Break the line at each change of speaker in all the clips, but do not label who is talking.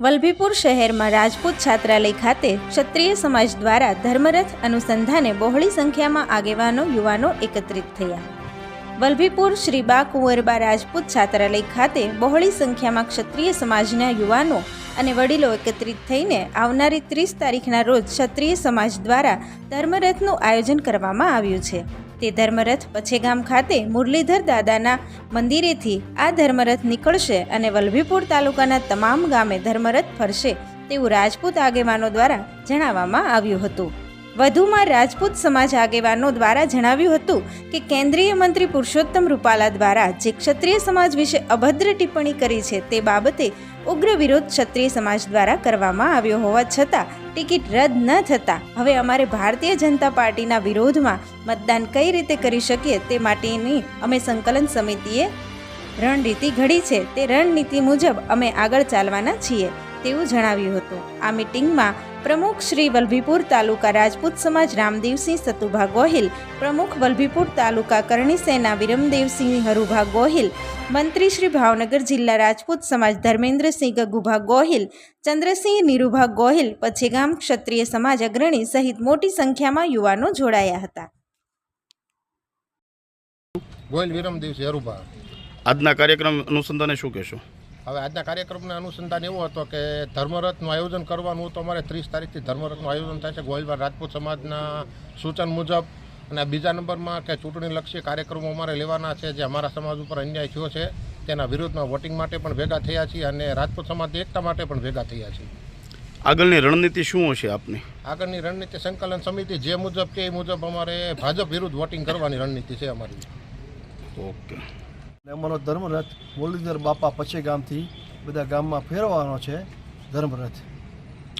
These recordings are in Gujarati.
વલભીપુર શહેરમાં રાજપૂત છાત્રાલય ખાતે ક્ષત્રિય સમાજ દ્વારા ધર્મરથ અનુસંધાને બહોળી સંખ્યામાં આગેવાનો, યુવાનો એકત્રિત થયા. વલભીપુર શ્રી બા કુંવરબા રાજપૂત છાત્રાલય ખાતે બહોળી સંખ્યામાં ક્ષત્રિય સમાજના યુવાનો અને વડીલો એકત્રિત થઈને આવનારી ત્રીસ તારીખના રોજ ક્ષત્રિય સમાજ દ્વારા ધર્મરથનું આયોજન કરવામાં આવ્યું છે. તે ધર્મરથ પછેગામ ખાતે મુરલીધર દાદાના મંદિરેથી આ ધર્મરથ નીકળશે અને વલભીપુર તાલુકાના તમામ ગામે ધર્મરથ ફરશે તેવું રાજપૂત આગેવાનો દ્વારા જણાવવામાં આવ્યું હતું. વધુમાં રાજપૂત સમાજ આગેવાનો દ્વારા જણાવ્યું હતું કે કેન્દ્રીય મંત્રી પુરુષોત્તમ રૂપાલા દ્વારા જે ક્ષત્રિય સમાજ વિશે અભદ્ર ટિપ્પણી કરી છે તે બાબતે ઉગ્ર વિરોધ ક્ષત્રિય સમાજ દ્વારા કરવામાં આવ્યો હોવા છતાં ટિકિટ રદ ન થતાં હવે અમારે ભારતીય જનતા પાર્ટીના વિરોધમાં મતદાન કઈ રીતે કરી શકીએ તે માટેની અમે સંકલન સમિતિએ રણનીતિ ઘડી છે. તે રણનીતિ મુજબ અમે આગળ ચાલવાના છીએ તેવું જણાવ્યું હતું. આ મિટિંગમાં પ્રમુખ શ્રી વલભીપુર તાલુકા રાજપૂત સમાજ રામદેવસિંહ સતુભા ગોહિલ પ્રમુખ વલભીપુર તાલુકા કરણી સેના વિરમદેવસિંહ હરુભા ગોહિલ મંત્રી શ્રી ભાવનગર જિલ્લા રાજપૂત સમાજ ધર્મેન્દ્રસિંહ ગગુભા ગોહિલ ચંદ્રસિંહ નીરુભા ગોહિલ પછીગામ ક્ષત્રિય સમાજ અગ્રણી સહિત મોટી સંખ્યામાં યુવાનો જોડાયા હતા.
હરુભા
આજના કાર્યક્રમ અનુસંધાને શું કહેશો?
હવે આજના કાર્યક્રમના અનુસંધાન એવો હતો કે ધર્મરથનું આયોજન કરવાનું હતું. અમારે ત્રીસ તારીખથી ધર્મરથનું આયોજન થાય છે. ગોયલવાર રાજપૂત સમાજના સૂચન મુજબ અને બીજા નંબરમાં કે ચૂંટણીલક્ષી કાર્યક્રમો અમારે લેવાના છે જે અમારા સમાજ ઉપર અન્યાય થયો છે તેના વિરોધમાં વોટિંગ માટે પણ ભેગા થયા છીએ અને રાજપૂત સમાજની એકતા માટે પણ ભેગા થયા છીએ.
આગળની રણનીતિ શું હશે આપની?
આગળની રણનીતિ સંકલન સમિતિ જે મુજબ કે એ મુજબ અમારે ભાજપ વિરુદ્ધ વોટિંગ કરવાની રણનીતિ છે અમારી.
ઓકે.
અમારો ધર્મરથ મુરલીધર બાપા પછી ગામથી બધા ગામમાં ફેરવાનો છે ધર્મરથ.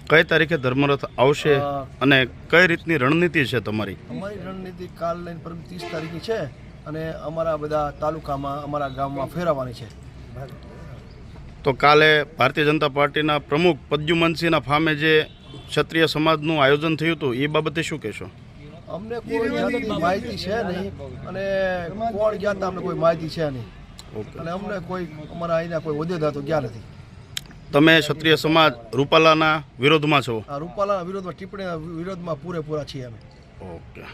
કઈ તારીખે ધર્મરથ આવશે અને કઈ રીતની રણનીતિ છે તમારી?
અમારી રણનીતિ કાલ લઈને પરમ ત્રીસ તારીખે છે અને અમારા બધા તાલુકામાં અમારા ગામમાં ફેરવવાની છે.
તો કાલે ભારતીય જનતા પાર્ટીના પ્રમુખ પદ્યુમનસિંહના ફામે જે ક્ષત્રિય સમાજનું આયોજન થયું હતું એ બાબતે શું કહેશો?
અમને કોઈ જાતની માહિતી છે નહીં. અને કોણ ગયા હતા અમને કોઈ માહિતી છે નહીં.
ઓકે.
અને અમને કોઈ અમારા અહીંના કોઈ હોદ્દેદાર તો ગયા નથી.
તમે ક્ષત્રિય સમાજ રૂપાલાના વિરોધમાં છો?
આ રૂપાલાના વિરોધમાં ટિપ્પણીના વિરોધમાં પૂરેપૂરા છીએ અમે.
ઓકે.